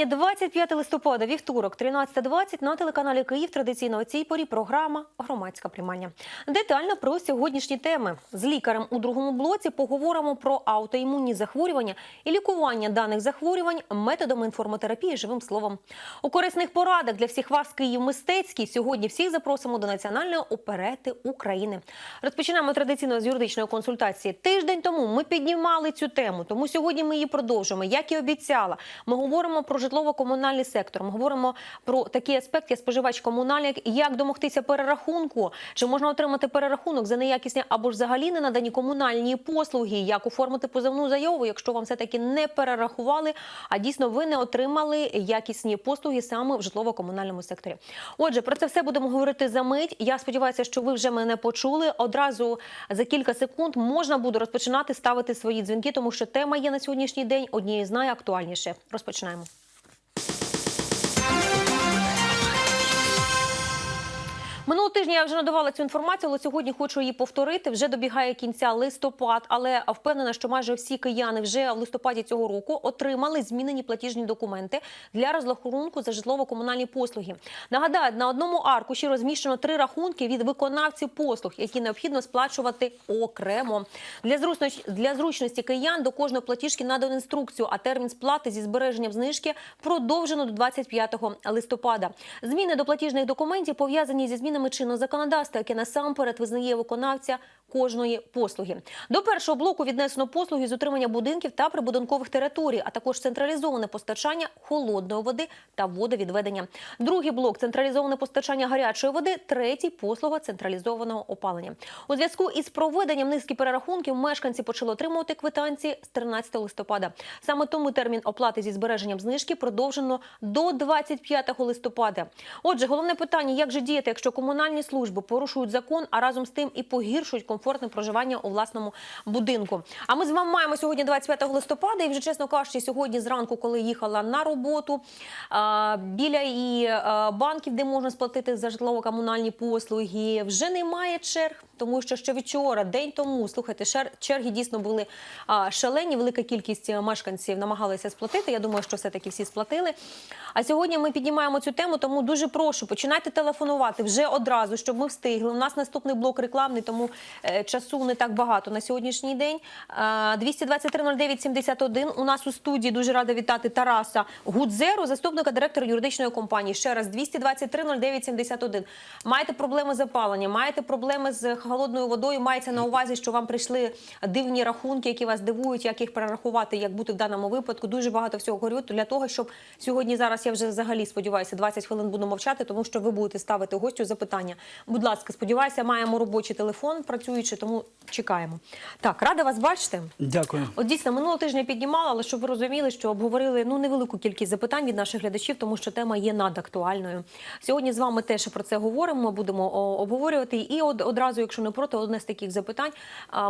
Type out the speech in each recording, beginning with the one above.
Вітання 25 листопада, вівторок, 13.20 на телеканалі Київ. Традиційно о цій порі програма Громадська приймання. Детально про сьогоднішні теми з лікарем у другому блоці поговоримо про аутоімунні захворювання і лікування даних захворювань методом інформотерапії живим словом. У корисних порадах для всіх вас Київ мистецький. Сьогодні всіх запросимо до національної оперети України. Розпочинаємо традиційно з юридичної консультації. Тиждень тому ми піднімали цю тему, тому сьогодні ми її продовжуємо. Як і обіцяла, ми говоримо про житлово-комунальний сектор. Ми говоримо про такі аспекти споживач комунальник, як домогтися перерахунку, чи можна отримати перерахунок за неякісні або ж взагалі не надані комунальні послуги, як оформити позовну заяву, якщо вам все таки не перерахували, а дійсно ви не отримали якісні послуги саме в житлово-комунальному секторі. Отже, про це все будемо говорити за мить. Я сподіваюся, що ви вже мене почули. Одразу за кілька секунд можна буде розпочинати ставити свої дзвінки, тому що тема є на сьогоднішній день однією з найактуальніших. Розпочинаємо. Минулого тижня я вже надавала цю інформацію, але сьогодні хочу її повторити. Вже добігає кінця листопад, але впевнена, що майже всі кияни вже в листопаді цього року отримали змінені платіжні документи для розрахунку за житлово-комунальні послуги. Нагадаю, на одному аркуші розміщено три рахунки від виконавців послуг, які необхідно сплачувати окремо. Для зручності, для зручності киян до кожної платіжки надано інструкцію, а термін сплати зі збереженням знижки продовжено до 25 листопада. Зміни до платіжних документів пов'язані зі змінами чинного законодавства, яке насамперед визнає виконавця кожної послуги. До першого блоку віднесено послуги з утримання будинків та прибудинкових територій, а також централізоване постачання холодної води та водовідведення. Другий блок централізоване постачання гарячої води. Третій послуга централізованого опалення. У зв'язку із проведенням низки перерахунків мешканці почали отримувати квитанції з 13 листопада. Саме тому термін оплати зі збереженням знижки продовжено до 25 листопада. Отже, головне питання: як же діяти, якщо комунальні служби порушують закон, а разом з тим і погіршують комфортне проживання у власному будинку. А ми з вами маємо сьогодні 25 листопада, і вже чесно кажучи, сьогодні зранку, коли їхала на роботу біля і банків, де можна сплатити за житлово-комунальні послуги, вже немає черг. Тому що ще вчора, день тому, слухайте, черги дійсно були шалені. Велика кількість мешканців намагалися сплатити. Я думаю, що все таки всі сплатили. А сьогодні ми піднімаємо цю тему, тому дуже прошу, починайте телефонувати вже одразу, щоб ми встигли. У нас наступний блок рекламний, тому е, часу не так багато на сьогоднішній день. Е, 223-09-71. У нас у студії дуже рада вітати Тараса Гудзеру, заступника директора юридичної компанії. Ще раз 223-09-71. Маєте проблеми з опаленням, маєте проблеми з холодною водою. Мається на увазі, що вам прийшли дивні рахунки, які вас дивують, як їх перерахувати, як бути в даному випадку. Дуже багато всього говорю для того, щоб сьогодні зараз я вже взагалі сподіваюся, 20 хвилин буду мовчати, тому що ви будете ставити гостю запитання. Будь ласка, сподіваюся, маємо робочий телефон працюючи, тому чекаємо. Так, рада вас бачити. Дякую. От дійсно минулого тижня піднімала, але щоб ви розуміли, що обговорили ну невелику кількість запитань від наших глядачів, тому що тема є надактуальною. Сьогодні з вами теж про це говоримо. Будемо обговорювати. І од, одразу, якщо не проти, одне з таких запитань.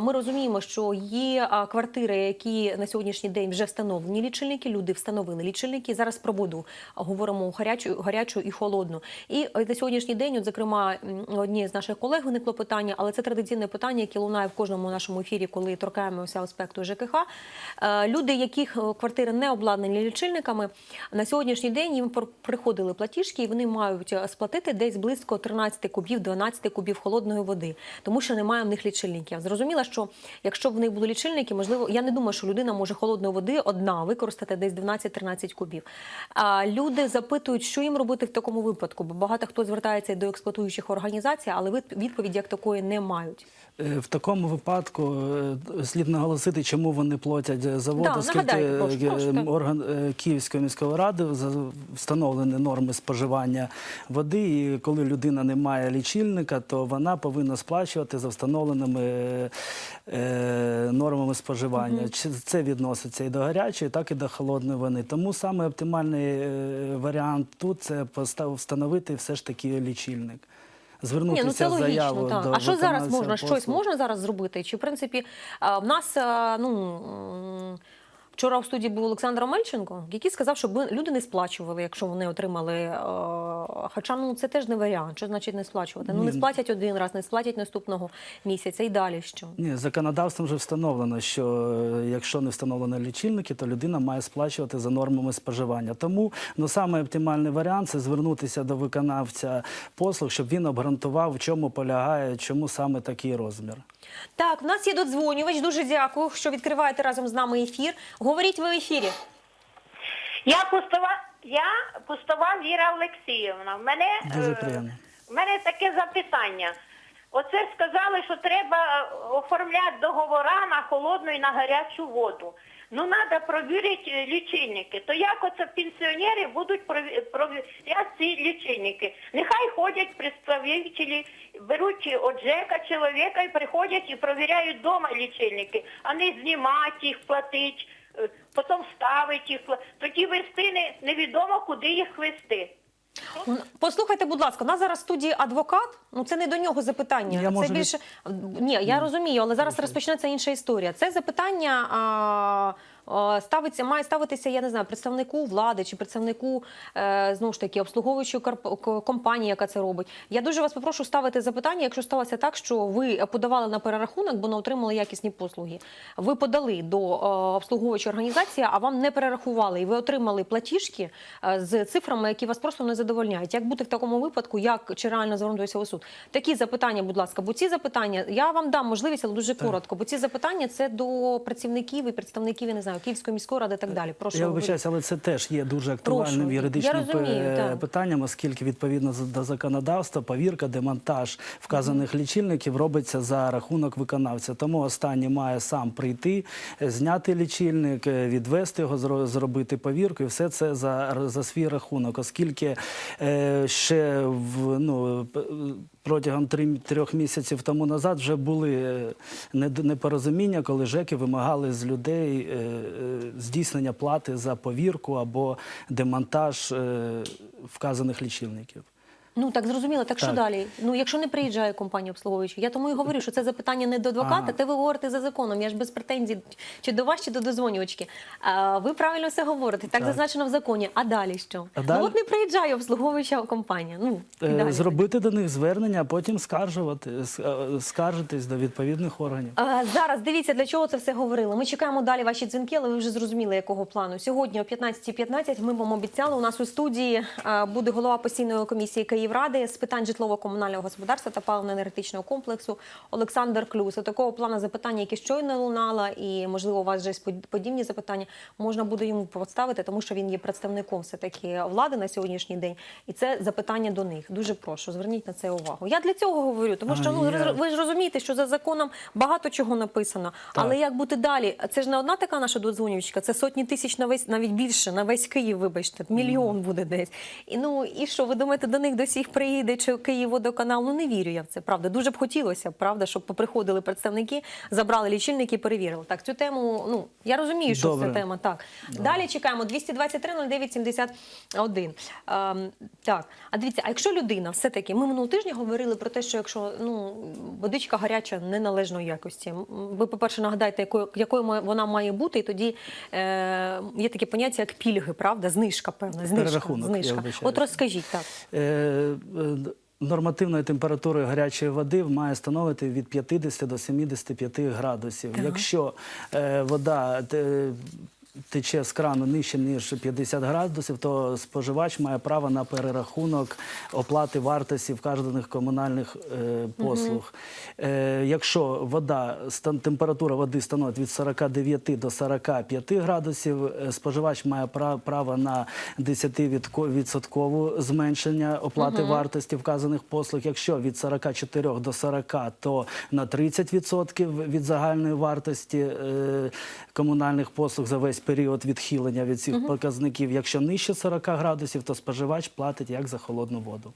Ми розуміємо, що є квартири, які на сьогоднішній день вже встановлені лічильники. Люди встановили лічильники. Зараз про воду говоримо гарячу, гарячу і холодну. І е, на сьогоднішній день, от, зокрема, м, однієї з наших колег виникло питання, але це традиційне питання, яке лунає в кожному нашому ефірі, коли торкаємося аспекту ЖКХ. Е, Люди, яких е, квартири не обладнані лічильниками, на сьогоднішній день їм пр- приходили платіжки, і вони мають е, сплатити десь близько 13 кубів, 12 кубів холодної води, тому що немає в них лічильників. Зрозуміло, що якщо б в них були лічильники, можливо, я не думаю, що людина може холодної води одна використати десь 12-13 кубів. А люди запитують, що їм робити в такому випадку, бо багато хто звертається до експлуатуючих організацій, але від- відповіді як такої не мають. Е, В такому випадку е, слід наголосити, чому вони платять за воду, Да, оскільки орган е, Київської міської ради встановлені норми споживання води. І коли людина не має лічильника, то вона повинна сплачувати за встановленими нормами споживання. Чи Це відноситься і до гарячої, так і до холодної води. Тому саме оптимальний варіант тут це встановити все ж таки лічильник. Ні, ну це логічно. заявою Так. до А що зараз можна? можна? Щось можна зараз зробити? Чи в принципі в нас ну. Вчора в студії був Олександр Омельченко, який сказав, щоб люди не сплачували, якщо вони отримали. Е, хоча ну це теж не варіант. Що значить не сплачувати? Ну не сплатять один раз, не сплатять наступного місяця і далі що. Ні, законодавством вже встановлено, що е, якщо не встановлено лічильники, то людина має сплачувати за нормами споживання. Тому ну саме оптимальний варіант це звернутися до виконавця послуг, щоб він обґрунтував, в чому полягає, чому саме такий розмір. Так, в нас є додзвонювач. Дуже дякую, що відкриваєте разом з нами ефір. Говоріть ви в ефірі. Я пустова, я пустова Віра Олексіївна. В мене, Дуже е, приємно. в мене таке запитання. Оце сказали, що треба е, оформляти договора на холодну і на гарячу воду. Ну, треба провірити е, лічильники. То як оце пенсіонери будуть провіряти ці лічильники? Нехай ходять представителі, беруть от ЖЕКа чоловіка і приходять і провіряють вдома лічильники, а не знімати їх, платити, е, потім ставити їх. Тоді вести невідомо, куди їх вести. Послухайте, будь ласка, у нас зараз в студії адвокат. Ну це не до нього запитання. Я це можу більше ні, я розумію, але зараз розпочнеться інша історія. Це запитання а, ставиться, має ставитися, я не знаю, представнику влади чи представнику е, знову ж таки обслуговуючої компанії, яка це робить. Я дуже вас попрошу ставити запитання, якщо сталося так, що ви подавали на перерахунок, бо не отримали якісні послуги. Ви подали до е, обслуговуючої організації, а вам не перерахували, і ви отримали платіжки е, з цифрами, які вас просто не задовольняють. Як бути в такому випадку, як чи реально звернутися у суд? Такі запитання, будь ласка, бо ці запитання я вам дам можливість, але дуже коротко. Бо ці запитання це до працівників і представників, я не знаю, Київської міської ради і так далі. Прошу Я вибачаюся, але це теж є дуже актуальним Прошу. юридичним розумію, питанням, оскільки відповідно до законодавства повірка, демонтаж вказаних лічильників робиться за рахунок виконавця. Тому останній має сам прийти, е, зняти лічильник, е, відвести його, зробити повірку, і все це за, за свій рахунок, оскільки е, ще в ну. Протягом трьох місяців тому назад вже були е, непорозуміння, коли ЖЕКи вимагали з людей е, е, здійснення плати за повірку або демонтаж вказаних лічильників. Ну так зрозуміло. Так, що далі? Ну якщо не приїжджає компанія обслуговуюча, я тому і говорю, що це запитання не до адвоката. Ага. Те ви говорите за законом. Я ж без претензій чи до вас, чи до дозвонювачки. А, ви правильно все говорите. Так, Так. зазначено в законі. А далі що? А далі? Ну от не приїжджає обслуговуюча компанія. Ну і Е, далі. Зробити до них звернення, а потім скаржувати, е, скаржитись до відповідних органів. А, Зараз дивіться, для чого це все говорили. Ми чекаємо далі ваші дзвінки, але ви вже зрозуміли, якого плану. Сьогодні о 15.15 ми вам обіцяли. У нас у студії буде голова постійної комісії Київради з питань житлово-комунального господарства та паливно-енергетичного комплексу Олександр Клюс. От Такого плану запитання, які щойно лунала, і можливо у вас вже подібні запитання, можна буде йому поставити, тому що він є представником все таки влади на сьогоднішній день. І це запитання до них. Дуже прошу, зверніть на це увагу. Я для цього говорю, тому що ну ви ж розумієте, що за законом багато чого написано. Але як бути далі? Це ж не одна така наша додзвонювачка, це сотні тисяч на весь, навіть більше, на весь Київ, вибачте, мільйон буде десь. І ну і що, ви думаєте, до них до всіх приїде чи Київводоканал? Ну не вірю я в це, правда. Дуже б хотілося, правда, щоб поприходили представники, забрали лічильники і перевірили. Так, цю тему, ну я розумію, що Добре. це тема. Так. Далі чекаємо 223 09 71. Ем, так, а дивіться, а якщо людина все-таки, ми минулого тижня говорили про те, що якщо ну, водичка гаряча неналежної якості, ви, по-перше, нагадайте, якою, якою вона має бути, і тоді е, є таке поняття, як пільги, правда? Знижка, певна, знижка. Знижка. От розкажіть так. Е, е, Нормативною температурою гарячої води має становити від 50 до 75 градусів. Якщо е, вода тече з крану нижче ніж 50 градусів, то споживач має право на перерахунок оплати вартості вказаних комунальних е, послуг. Е, якщо вода стан- температура води становить від 49 до 45 градусів, е, споживач має пра- право на 10% зменшення оплати вартості вказаних послуг. Якщо від 44 до 40, то на 30% від загальної вартості е, комунальних послуг за весь період відхилення від цих показників. Якщо нижче 40 градусів, то споживач платить як за холодну воду.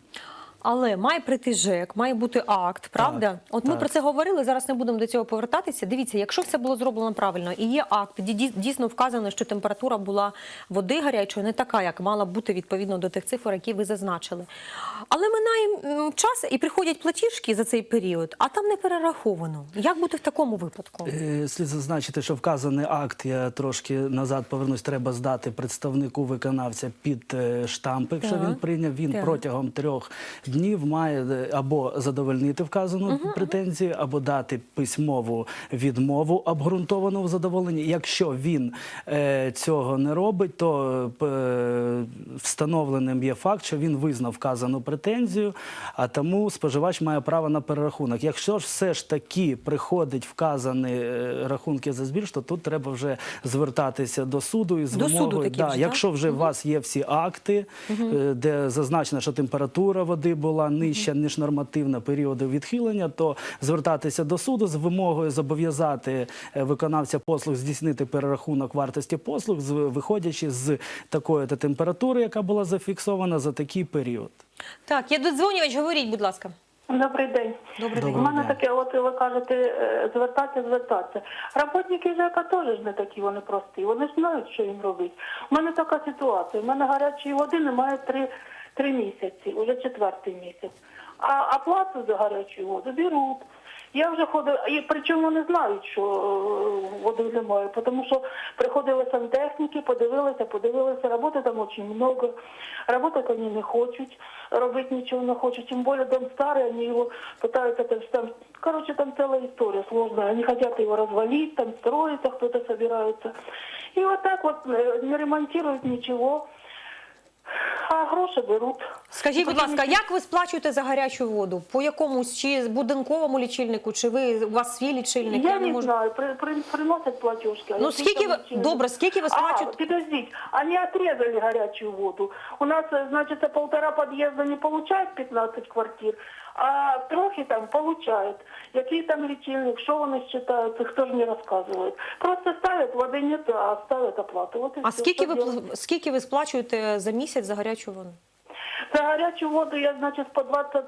Але має прийти ЖЕК, має бути акт, правда? От ми так. про це говорили. Зараз не будемо до цього повертатися. Дивіться, якщо все було зроблено правильно і є акт, дійсно вказано, що температура була води гарячої не така, як мала бути відповідно до тих цифр, які ви зазначили. Але минає час і приходять платіжки за цей період, а там не перераховано. Як бути в такому випадку? Е, Слід зазначити, що вказаний акт, я трошки назад повернусь, треба здати представнику виконавця під е, штамп, якщо Так. він прийняв. Він Так. протягом трьох днів має е, або задовольнити вказану претензію, або дати письмову відмову обґрунтовану в задоволенні. Якщо він е, цього не робить, то е, встановленим є факт, що він визнав вказану претензію, а тому споживач має право на перерахунок. Якщо ж все ж таки приходить вказані е, рахунки за збільш, то тут треба вже звертатися до суду і з До суду вимогою. таки да, вже, якщо вже у вас є всі акти, е, де зазначено, що температура води була нижча, ніж нормативна періоди відхилення, то звертатися до суду з вимогою зобов'язати е, виконавця послуг здійснити перерахунок вартості послуг, з- виходячи з такої то температури, яка була зафіксована за такий період. Так, є додзвонювач, говоріть, будь ласка. Добрий день. Добрий Доброго У мене таке, от ви кажете, е, звертатися, звертатися. Работники ЖЕКа теж не такі, вони прості. Вони ж знають, що їм робити. У мене така ситуація. У мене гарячої води немає три, три місяці, уже четвертий місяць. А оплату за гарячу воду беруть. Я вже ходила, і причому вони знають, що е, води немає, тому що приходили сантехніки, подивилися, подивилися, роботи там дуже много, работать вони не хочуть, робити нічого не хочуть, тим більше дом старий, вони його питаються, там, там, короче, там ціла історія сложная, вони хочуть його розвалити, там строїться, хто-то собирається. І от так от е, не ремонтують нічого, а гроші беруть. Скажіть, будь ласка, як ви сплачуєте за гарячу воду? По якомусь чи будинковому лічильнику, чи ви у вас свій лічильник? Я, не можу- знаю, при, при, приносять платіжки. Ну скільки ви добре, скільки ви А, підождіть, вони отрізали отрезали горячую воду. У нас, значить, це полтора подъезда не получають 15 квартир, а трохи там получают. Який там лічильник, що вони считаються, хто ж не розказує. Просто ставлять води нет, а ставлять оплату. Вот і А скільки ви делать? скільки ви сплачуєте за місяць за гарячу воду? За гарячу воду я, значить, по 20,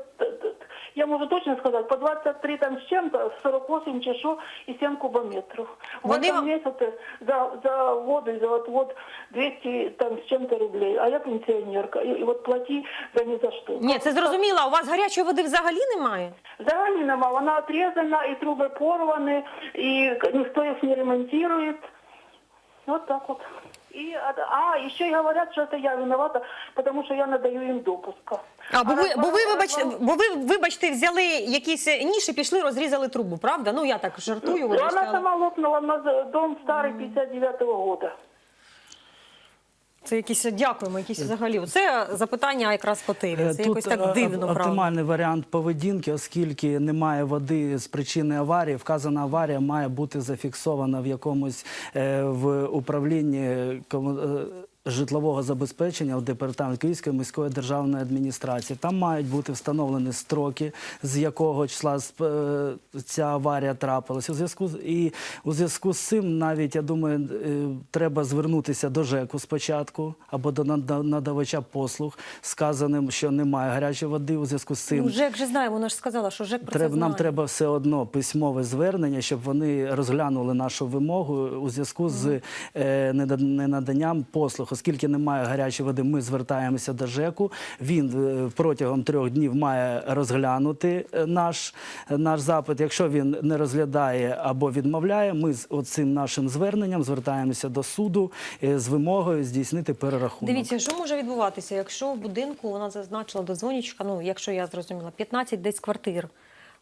я могу точно сказать, по 23 там с чем-то, 48 чешу и 7 кубометров. В Вони этом вам- месяце за, за воду и за вот, вот 200 там с чем-то рублей, а я пенсионерка, и, и вот плати за ни за что. Ні, це зрозуміло. А у вас гарячої води взагалі немає? Взагалі нема, вона отрезана, и трубы порваны, и никто их не ремонтирует. Вот так вот. И, а, а, еще и говорят, что это я виновата, потому что я надаю им допуска. А бо ви, бо ви вибачте, бо ви вибачте, взяли якісь ніші, пішли, розрізали трубу, правда? Ну я так жартую. Вона вибачте, Она але сама лопнула на дом старый 59-го года. Це якісь дякуємо, якісь взагалі. Це запитання якраз по тиві. Це Це якось е, так дивно, оп- правда. оптимальний варіант поведінки, оскільки немає води з причини аварії. Вказана аварія має бути зафіксована в якомусь е, в управлінні кому- е, житлового забезпечення в департамент Київської міської державної адміністрації. Там мають бути встановлені строки, з якого числа е, ця аварія трапилася. У зв'язку і у зв'язку з цим, навіть я думаю, е, треба звернутися до ЖЕКу спочатку або до нада- надавача послуг, сказаним, що немає гарячої води. У зв'язку з цим Ну, ЖЕК же знає, вона ж сказала, що ЖЕК про Треба, це нам треба все одно письмове звернення, щоб вони розглянули нашу вимогу у зв'язку з е, ненаданням послуг. Оскільки немає гарячої води, ми звертаємося до ЖЕКу. Він е, протягом трьох днів має розглянути е, наш, е, наш запит. Якщо він не розглядає або відмовляє, ми з оцим нашим зверненням звертаємося до суду з вимогою здійснити перерахунок. Дивіться, що може відбуватися, якщо в будинку вона зазначила до дзвонічка, ну якщо я зрозуміла, 15 десь квартир.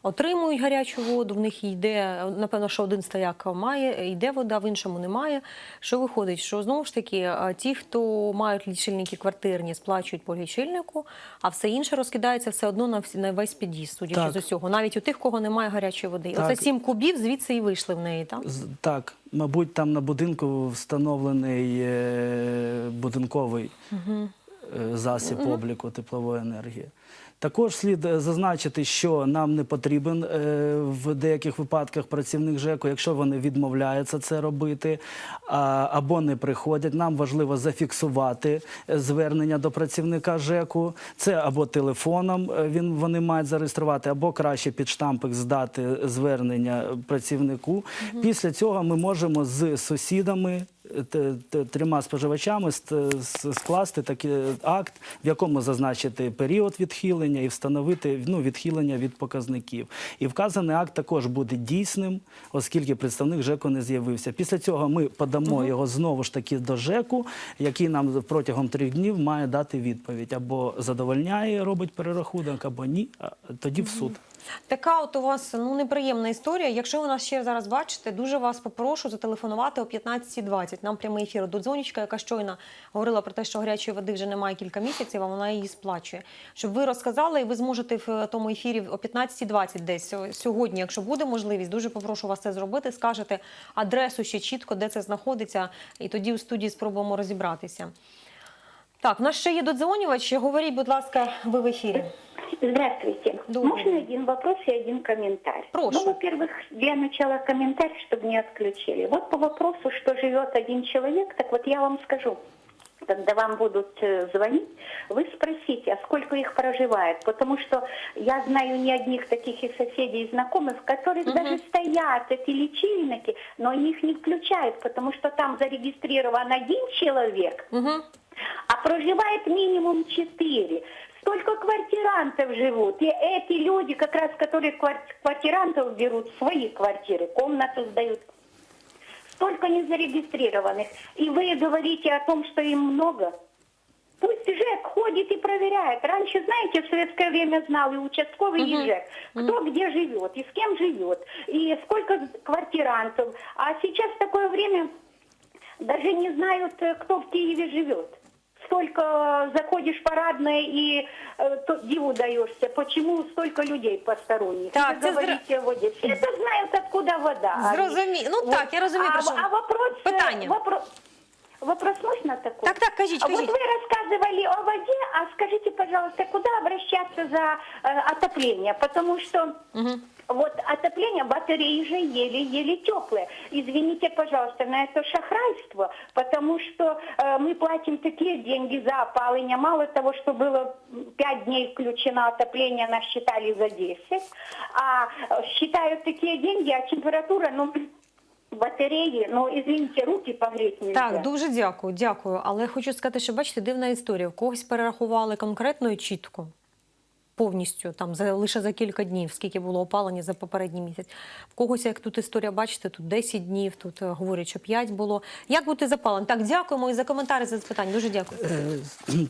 Отримують гарячу воду, в них йде, напевно, що один стояк має, йде вода, в іншому немає. Що виходить? Що знову ж таки, ті, хто мають лічильники квартирні, сплачують по лічильнику, а все інше розкидається все одно на всі на весь під'їзд, судячи з усього, навіть у тих, кого немає гарячої води. Так. Оце сім кубів звідси і вийшли в неї, так? Так, мабуть, там на будинку встановлений е, будинковий е, засіб обліку теплової енергії. Також слід е, зазначити, що нам не потрібен е, в деяких випадках працівник ЖЕКу, якщо вони відмовляються це робити або не приходять. Нам важливо зафіксувати е, звернення до працівника ЖЕКу. Це або телефоном він вони мають зареєструвати, або краще під штампик здати звернення працівнику. Після цього ми можемо з сусідами. Трьома споживачами ст- скласти такий акт, в якому зазначити період відхилення і встановити ну, відхилення від показників. І вказаний акт також буде дійсним, оскільки представник ЖЕКу не з'явився. Після цього ми подамо його знову ж таки до ЖЕКу, який нам протягом трьох днів має дати відповідь або задовольняє, робить перерахунок, або ні. а Тоді в суд. Така от у вас ну неприємна історія. Якщо ви нас ще зараз бачите, дуже вас попрошу зателефонувати о 15.20. Нам прямий ефір до дзвонічка, яка щойно говорила про те, що гарячої води вже немає кілька місяців, а вона її сплачує. Щоб ви розказали, і ви зможете в тому ефірі о 15.20 десь сьогодні, якщо буде можливість, дуже попрошу вас це зробити. Скажете адресу ще чітко, де це знаходиться, і тоді у студії спробуємо розібратися. Так, в нас ще є додзвонювач. Говоріть, будь ласка, ви в ефірі. Здравствуйте. Добрый Можно один вопрос и один комментарий? Прошу. Ну, во-первых, для начала комментарий, чтобы не отключили. Вот по вопросу, что живет один человек, так вот я вам скажу. Когда вам будут э, звонить, вы спросите, а сколько их проживает. Потому что я знаю не одних таких и соседей, и знакомых, которых даже стоят эти лечильники, но они их не включают, потому что там зарегистрирован один человек, Угу. а проживает минимум четыре. Столько квартирантов живут. И эти люди, как раз которые квар- квартирантов берут свои квартиры, комнату сдают. Столько незарегистрированных. И вы говорите о том, что им много. Пусть ЖЭК ходит и проверяет. Раньше, знаете, в советское время знал и участковый, и ЖЭК, кто где живет, и с кем живет, и сколько квартирантов. А сейчас такое время, даже не знают, э, кто в Киеве живет. Столько э, заходишь в парадное и э, то диву даешься, почему столько людей посторонних. Так, Вы це зра- говорите о воде. Все это знают, откуда вода. А Зрозумі- ну так, я розумію, А, про що- а вопрос... э, Питання. Вопрос, вопрос можно такой? Так, так, кажіть, А вот кажіть. вы рассказывали о воде, а скажите, пожалуйста, куда обращаться за э, отопление? Потому что вот отопление, батареи же еле-еле теплые. Извините, пожалуйста, на это шахрайство, потому что э, мы платим такие деньги за опаление. Мало того, что было 5 дней включено отопление, нас считали за 10, а э, считают такие деньги, а температура, ну, батареи, ну, извините, руки погреть нельзя. Так, дуже дякую, дякую. Але хочу сказати, що бачите, дивна історія. В когось перерахували конкретно і чітко. Повністю там за лише за кілька днів, скільки було опалення за попередній місяць. В когось, як тут історія, бачите, тут 10 днів, тут е, говорять, що 5 було. Як бути запален? Так, дякуємо і за коментарі за запитання. Дуже дякую. Е,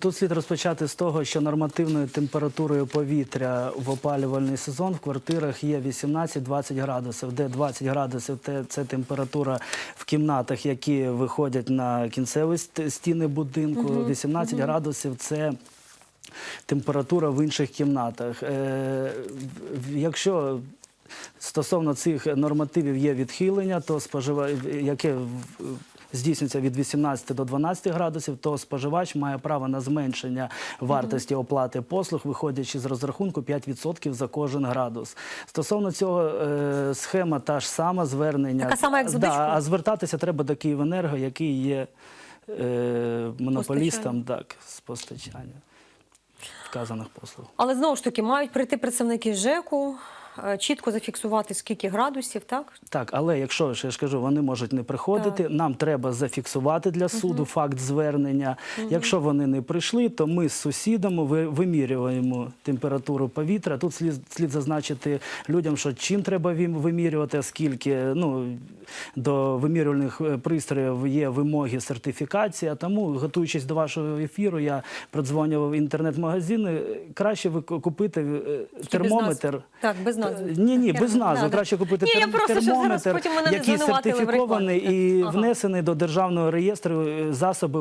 Тут слід розпочати з того, що нормативною температурою повітря в опалювальний сезон в квартирах є 18-20 градусів, де 20 градусів це температура в кімнатах, які виходять на кінцеві стіни будинку. 18 градусів це. Температура в інших кімнатах. Е, Якщо стосовно цих нормативів є відхилення, то спожива... яке здійснюється від 18 до 12 градусів, то споживач має право на зменшення вартості оплати послуг, виходячи з розрахунку 5% за кожен градус. Стосовно цього е, схема та ж сама звернення. Така сама, як з да, а звертатися треба до Київенерго, який є е, монополістом так, з постачання вказаних послуг. Але знову ж таки мають прийти представники ЖЕКу, е, чітко зафіксувати, скільки градусів, так? Так, але якщо ж я ж кажу, вони можуть не приходити, нам треба зафіксувати для суду факт звернення. Якщо вони не прийшли, то ми з сусідами ви- вимірюємо температуру повітря. Тут слід, слід зазначити людям, що чим треба вим- вимірювати, оскільки ну, до вимірювальних е, пристроїв є вимоги сертифікація. Тому, готуючись до вашого ефіру, я продзвонював в інтернет-магазини. Краще ви купити е, без термометр. Так, без назви. Ні, ні, без назви. Краще купити Ні, я просто, термометр, який сертифікований і Ага. внесений до державного реєстру е, засоби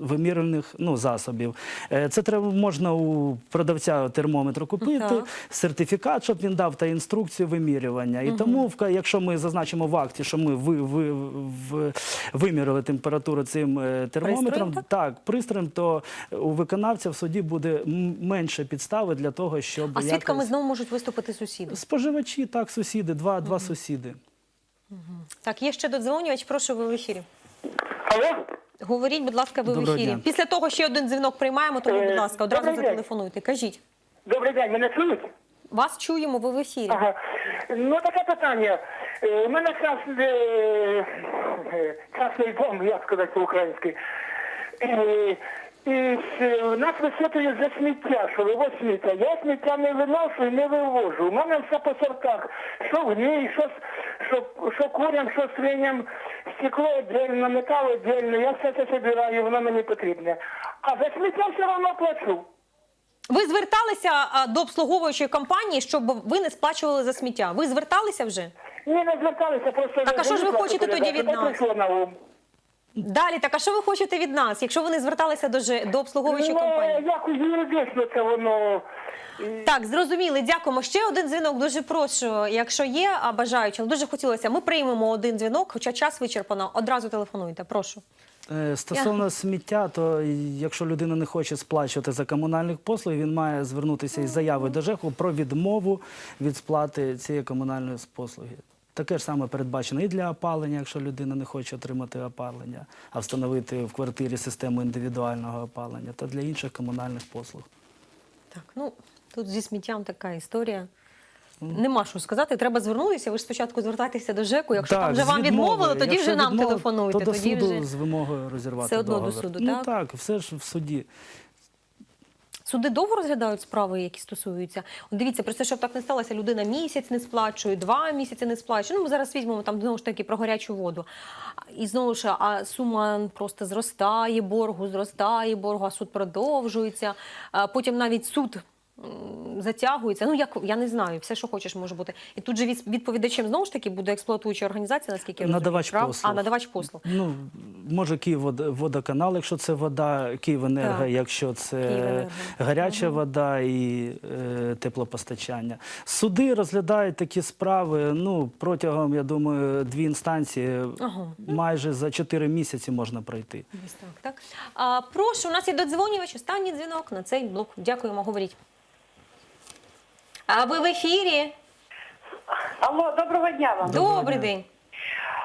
вимірювальних ну, засобів. Е, Це треба можна у продавця термометру купити, Так. сертифікат, щоб він дав та інструкцію вимірювання. І тому, якщо ми зазначимо в акті, факті, що ми ви, ви, в- вимірили температуру цим е, термометром, Пристроєм, так, пристроєм, то у виконавця в суді буде менше підстави для того, щоб А свідками якось... знову можуть виступити сусіди. споживачі, так, сусіди, два, два сусіди. Так, є ще додзвонювач, прошу ви в ефірі. Алло? Говоріть, будь ласка, ви в ефірі. дня. Після того ще один дзвінок приймаємо, тому, будь Е, ласка, одразу добрий зателефонуйте. Кажіть. Добрий день, мене чують? Вас чуємо, ви в ефірі. Ага. Ну таке питання. Е, У мене красний, е, красний дом, як сказати по-українськи. Е, І у нас висвітлюють за сміття, що вивоз сміття. Я сміття не виношу і не вивожу. У мене все по сортах. Що в ній, що, що, що курям, що свиням, стекло віддільно, метал віддільно. Я все це собираю, воно мені потрібне. А за сміття все одно плачу. Ви зверталися до обслуговуючої компанії, щоб ви не сплачували за сміття. Ви зверталися вже? Ні, не зверталися, просто... Так, а що ж ви хочете тоді від нас? прийшло на ум. Далі, так а що ви хочете від нас, якщо ви не зверталися до, Ж- до обслуговуючої Ну, компанії? якось юридично це воно... Так, зрозуміли, дякуємо. Ще один дзвінок. Дуже прошу. Якщо є а, бажаючі, але дуже хотілося. Ми приймемо один дзвінок, хоча час вичерпано. Одразу телефонуйте. Прошу. Е, Стосовно сміття, то якщо людина не хоче сплачувати за комунальних послуг, він має звернутися із заявою до ЖЕКу про відмову від сплати цієї комунальної послуги. Таке ж саме передбачено і для опалення, якщо людина не хоче отримати опалення, а встановити в квартирі систему індивідуального опалення, та для інших комунальних послуг. Так, ну тут зі сміттям така історія. Нема що сказати, треба звернутися. Ви ж спочатку звертайтеся до ЖЕКу. Якщо там вже вам відмовили, тоді Якщо вже нам відмова, телефонуйте. То до тоді суду вже з вимогою розірвати Все одно до суду, ну так? так, все ж в суді. Суди довго розглядають справи, які стосуються. От дивіться, про це, щоб так не сталося, людина місяць не сплачує, два місяці не сплачує. Ну, ми зараз візьмемо там знову ж таки про гарячу воду. І знову ж, а сума просто зростає боргу, зростає боргу, а суд продовжується. Потім навіть суд. Затягується, ну як я не знаю, все, що хочеш, може бути. І тут же відповідачем знову ж таки буде експлуатуюча організація, наскільки я Надавач прав? послуг. А надавач послуг. Ну, може Київводоканал, якщо це вода, Київенерго, Так. якщо це Київенерго. гаряча вода і е, теплопостачання. Суди розглядають такі справи ну, протягом, я думаю, дві інстанції Ага. майже за чотири місяці можна пройти. Ось так, так. А, прошу, у нас є додзвонювач, останній дзвінок на цей блок. Дякуємо, говоріть. А ви в ефірі? Алло, доброго дня вам. Добрий день.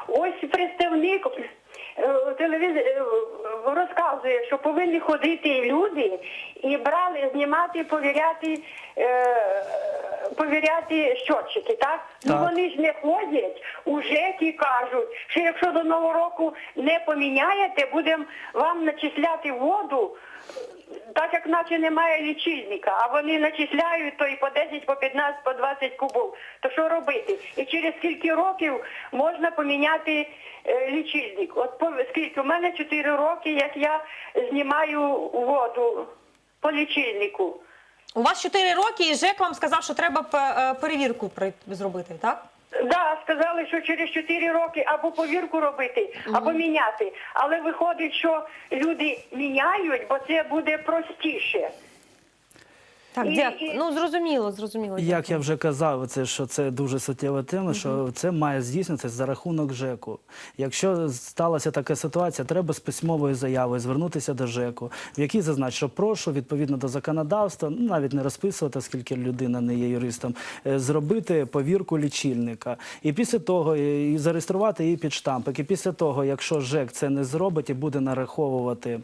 Ось представник е, телевізор е, розказує, що повинні ходити люди і брали, знімати, повіряти, е, повіряти щотчики, так? Ну вони ж не ходять у ЖЕКі кажуть, що якщо до нового року не поміняєте, будемо вам начисляти воду. Так як наче немає лічильника, а вони начисляють то і по 10, по 15, по 20 кубів. То що робити? І через скільки років можна поміняти е, лічильник? От скільки? У мене 4 роки, як я знімаю воду по лічильнику. У вас 4 роки, і ЖЕК вам сказав, що треба е, перевірку зробити, так? Да, сказали, що через 4 роки або повірку робити, або міняти. Але виходить, що люди міняють, бо це буде простіше. Так, І- дякую. і- Ну, зрозуміло, зрозуміло. Як я вже казав, це що це дуже суттєва тема, що це має здійснитися за рахунок ЖЕКу. Якщо сталася така ситуація, треба з письмовою заявою звернутися до ЖЕКу, в якій зазначить, що прошу відповідно до законодавства, ну, навіть не розписувати, оскільки людина не є юристом, е, зробити повірку лічильника. І після того е, і зареєструвати її під штампик. І після того, якщо ЖЕК це не зробить і буде нараховувати.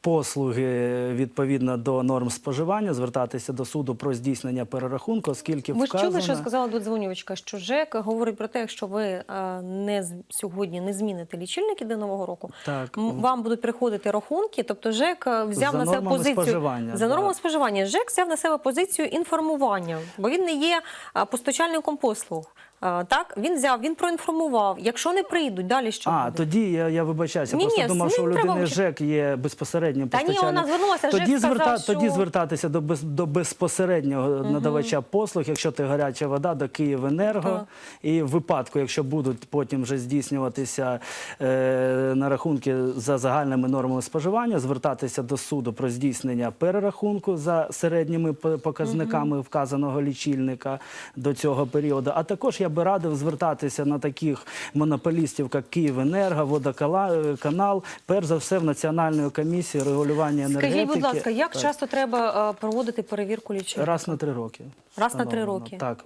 Послуги відповідно до норм споживання, звертатися до суду про здійснення перерахунку, оскільки Ви ж вказано... чули, що сказала додзвонювачка, що ЖЕК говорить про те, якщо ви е, не сьогодні не зміните лічильники до нового року, Так. вам будуть приходити рахунки. Тобто ЖЕК е, взяв За на себе позицію споживання, за нормами споживання. ЖЕК взяв на себе позицію інформування, бо він не є е, постачальником послуг. Так, він взяв, він проінформував. Якщо не прийдуть, далі що А, буде? тоді я, я вибачаюся. Ні, просто ні, думав, що у ним треба людини. ЖЕК є безпосереднім Та ні, вона звернулася, тоді, ЖЕК сказав, тоді що- звертатися до, без, до безпосереднього надавача послуг, якщо ти гаряча вода, до Київенерго. Так. І в випадку, якщо будуть потім вже здійснюватися е, на рахунки за загальними нормами споживання, звертатися до суду про здійснення перерахунку за середніми показниками вказаного лічильника до цього періоду. А також я би радив звертатися на таких монополістів, як Київенерго, водоканал, перш за все в Національної комісії регулювання енергетики. Скажіть, будь ласка, як Так. часто треба е, проводити перевірку лічильника? Раз на три роки. Раз на три роки? Так,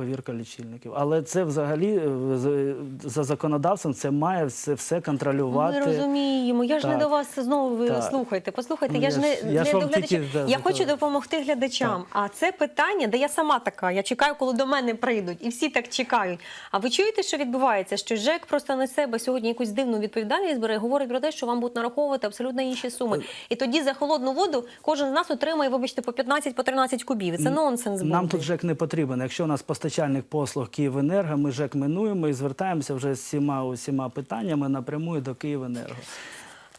повірка лічильників. Але це взагалі е, за законодавством це має все, все контролювати. Ми розуміємо. Я ж не до вас знову Так. слухайте. Послухайте, Ну, я я ж не, я не до глядачів. да, Я хочу допомогти глядачам. А це питання, де я сама така. Я чекаю, коли до мене прийдуть, і всі так чекають. А ви чуєте, що відбувається? Що ЖЕК просто на себе сьогодні якусь дивну відповідальність бере, говорить про те, що вам будуть нараховувати абсолютно інші суми. І тоді за холодну воду кожен з нас отримає, вибачте, по 15 по 13 кубів. Це нонсенс. Нам тут ЖЕК не потрібен. Якщо у нас постачальник послуг Київенерго, ми ЖЕК минуємо і звертаємося вже з всіма усіма питаннями напряму до Київенерго.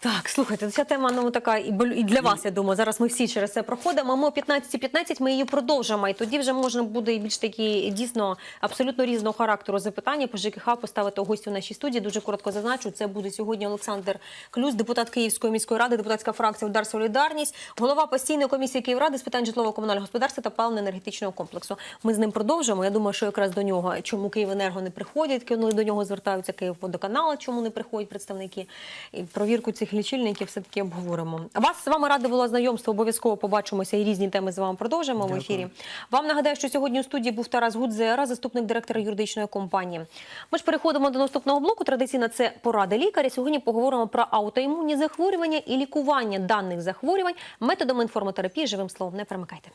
Так, слухайте, ця тема ну така і і для вас, я думаю. Зараз ми всі через це проходимо. Ми о 15.15 ми її продовжимо, і тоді вже можна буде і більш такі дійсно абсолютно різного характеру запитання по ЖКХ поставити гостю в нашій студії. Дуже коротко зазначу. Це буде сьогодні Олександр Клюс, депутат Київської міської ради, депутатська фракція Удар Солідарність, голова постійної комісії Київради з питань житлово-комунального господарства та паливно-енергетичного комплексу. Ми з ним продовжимо. Я думаю, що якраз до нього чому Київенерго не приходять, коли до нього звертаються Київводоканал, чому не приходять представники і провірку цих лічильників все таки обговоримо. Вас з вами ради було знайомство. Обов'язково побачимося і різні теми з вами продовжимо в ефірі. Вам нагадаю, що сьогодні у студії був Тарас Гудзера, заступник директора юридичної компанії. Ми ж переходимо до наступного блоку. Традиційно це поради лікаря. Сьогодні поговоримо про аутоімунні захворювання і лікування даних захворювань методом інформотерапії живим словом. Не перемикайте.